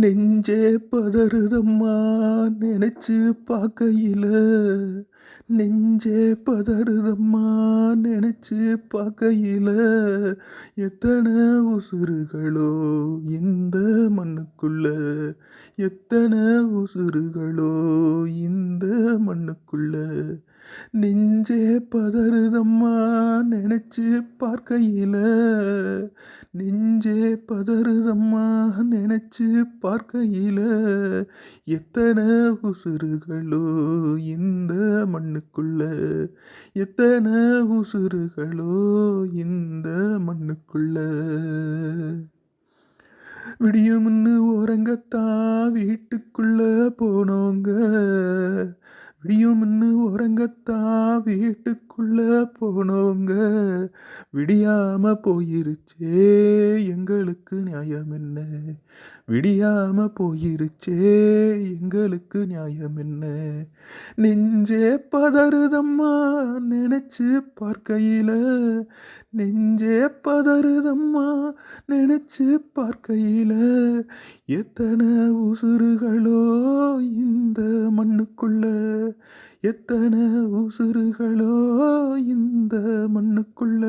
நெஞ்சே பதறுதம்மா நினைச்சு பார்க்கையில. நெஞ்சே பதறுதம்மா நினைச்சு பார்க்கையில. எத்தனை உசுறுகளோ இந்த மண்ணுக்குள்ள. எத்தனை உசுறுகளோ இந்த மண்ணுக்குள்ள. நெஞ்சே பதறுதம்மா நினைச்சு பார்க்கையில. நெஞ்சே பதறுதம்மா நினைச்சு பார்க்கையில. எத்தனை உசுறுகளோ இந்த மண்ணுக்குள்ள. எத்தனை உசுறுகளோ இந்த மண்ணுக்குள்ள. விடியும்னு ஓரங்கத்தான் வீட்டுக்குள்ள போனோங்க. விடியும்னு ஓரங்கத்தான் வீட்டுக்குள்ள போனோங்க. விடியாம போயிருச்சே எங்களுக்கு நியாயம் என்ன? விடியாம போயிருச்சே எங்களுக்கு நியாயம் என்ன? நெஞ்சே பதறுதம்மா நினைச்சு பார்க்கையில நெஞ்சே பதறுதம்மா நினைச்சு பார்க்கையில எத்தனை உசுறுகளோ இந்த மண்ணுக்குள்ள. எத்தனை உசுறுகளோ இந்த மண்ணுக்குள்ள.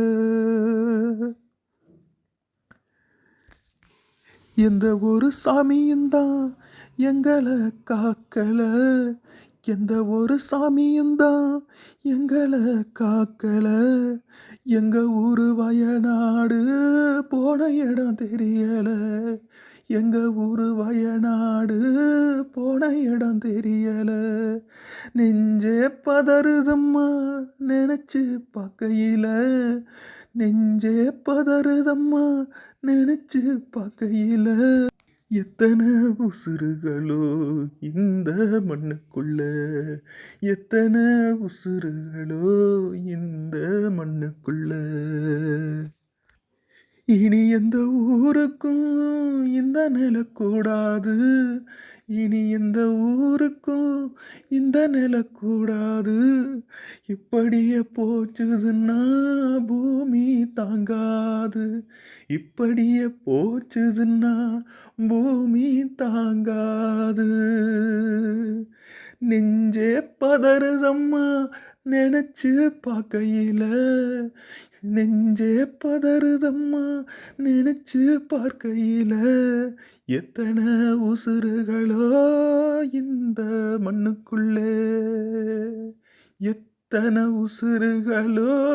எந்த ஒரு சாமியும் தான் எங்களை காக்கல. எந்த ஒரு சாமியும் தான் எங்களை காக்கல. எங்க ஊரு வயநாடு போன இடம் தெரியல. எங்க ஊரு வயநாடு போன இடம் தெரியல. நெஞ்சே பதறுதம்மா நினைச்சு பார்க்கையில. நெஞ்சே பதறுதம்மா நினைச்சு பார்க்கையில. எத்தனை உசுறுகளோ இந்த மண்ணுக்குள்ள. எத்தனை உசுறுகளோ இந்த மண்ணுக்குள்ள. இனி எந்த ஊருக்கும் இந்த நிலக்கூடாது. இனி எந்த ஊருக்கும் இந்த நிலக்கூடாது. இப்படியே போச்சுதுன்னா பூமி தாங்காது. இப்படியே போச்சுதுன்னா பூமி தாங்காது. நெஞ்சே பதறுதம்மா நினைச்சு பார்க்கையில. நெஞ்சே பதறுதம்மா நினைச்சு பார்க்கையில. எத்தனை உசுறுகளோ இந்த மண்ணுக்குள்ளே. எத்தனை உசுறுகளோ